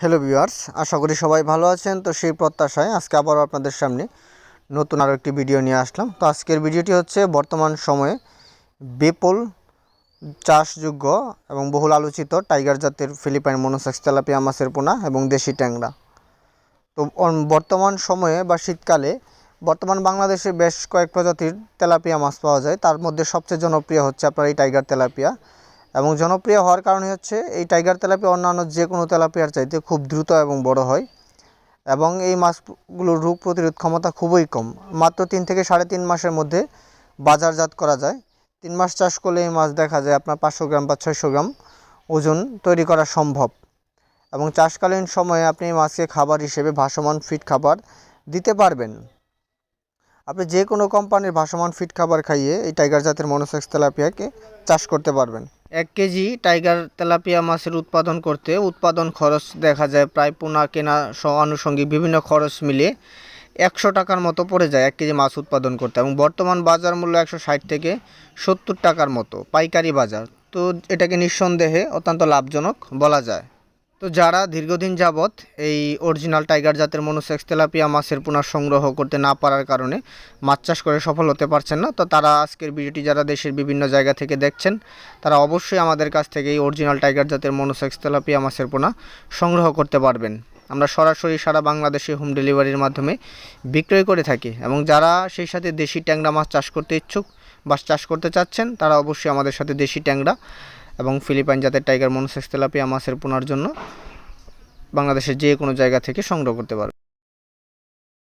Hello viewers আশা করি সবাই ভালো আছেন। তো সেই প্রত্যাশায় আজকে আবারও আপনাদের সামনে নতুন আরও একটি ভিডিও নিয়ে আসলাম। তো আজকের ভিডিওটি হচ্ছে বর্তমান সময়ে বিপুল চাষযোগ্য এবং বহুল আলোচিত টাইগার জাতের ফিলিপাইন মনোসেক্স তেলাপিয়া মাছের পোনা এবং দেশি ট্যাংরা। তো বর্তমান সময়ে বা শীতকালে বর্তমান বাংলাদেশে বেশ কয়েক প্রজাতির তেলাপিয়া মাছ পাওয়া যায়। তার মধ্যে সবচেয়ে জনপ্রিয় হচ্ছে আপনার এই টাইগার তেলাপিয়া। এবং জনপ্রিয় হওয়ার কারণে হচ্ছে এই টাইগার তেলাপিয়া অন্যান্য যে কোনো তেলাপিয়ার চাইতে খুব দ্রুত এবং বড় হয়। এবং এই মাছগুলোর রোগ প্রতিরোধ ক্ষমতা খুবই কম। মাত্র তিন থেকে সাড়ে তিন মাসের মধ্যে বাজারজাত করা যায়। তিন মাস চাষ করলে এই মাছ দেখা যায় আপনার পাঁচশো গ্রাম বা ছয়শো গ্রাম ওজন তৈরি করা সম্ভব। এবং চাষকালীন সময়ে আপনি এই মাছকে খাবার হিসেবে ভাসমান ফিট খাবার দিতে পারবেন। আপনি যে কোনো কোম্পানির ভাসমান ফিট খাবার খাইয়ে এই টাইগার জাতের মনোসেক্স তেলাপিয়াকে চাষ করতে পারবেন। এক কেজি টাইগার তেলাপিয়া মাছের উৎপাদন করতে উৎপাদন খরচ দেখা যায় প্রায় পোনা কেনা আনুষঙ্গিক বিভিন্ন খরচ মিলে একশো টাকার মতো পড়ে যায় এক কেজি মাছ উৎপাদন করতে এবং বর্তমান বাজার মূল্য একশো ষাট থেকে সত্তর টাকার মতো, পাইকারি বাজার। তো এটাকে নিঃসন্দেহে অত্যন্ত লাভজনক বলা যায়। তো যারা দীর্ঘদিন যাবৎ এই অরিজিনাল টাইগার জাতের মনোসেক্স তেলাপিয়া মাছের পুনঃ সংগ্রহ করতে না পারার কারণে মাছ চাষ করে সফল হতে পারছেন না, তো তারা আজকের ভিডিওটি যারা দেশের বিভিন্ন জায়গা থেকে দেখছেন, তারা অবশ্যই আমাদের কাছ থেকে এই অরিজিনাল টাইগার জাতের মনোসেক্স তেলাপিয়া মাছের পোনা সংগ্রহ করতে পারবেন। আমরা সরাসরি সারা বাংলাদেশে হোম ডেলিভারির মাধ্যমে বিক্রয় করে থাকি এবং যারা সেই সাথে দেশি ট্যাংরা মাছ চাষ করতে ইচ্ছুক বা চাষ করতে চাচ্ছেন, তারা অবশ্যই আমাদের সাথে দেশি ট্যাংরা এবং ফিলিপাইন জাতের টাইগার মনোসেক্স তেলাপিয়া মাছের পোনার জন্য বাংলাদেশের যে কোনো জায়গা থেকে সংগ্রহ করতে পারবে।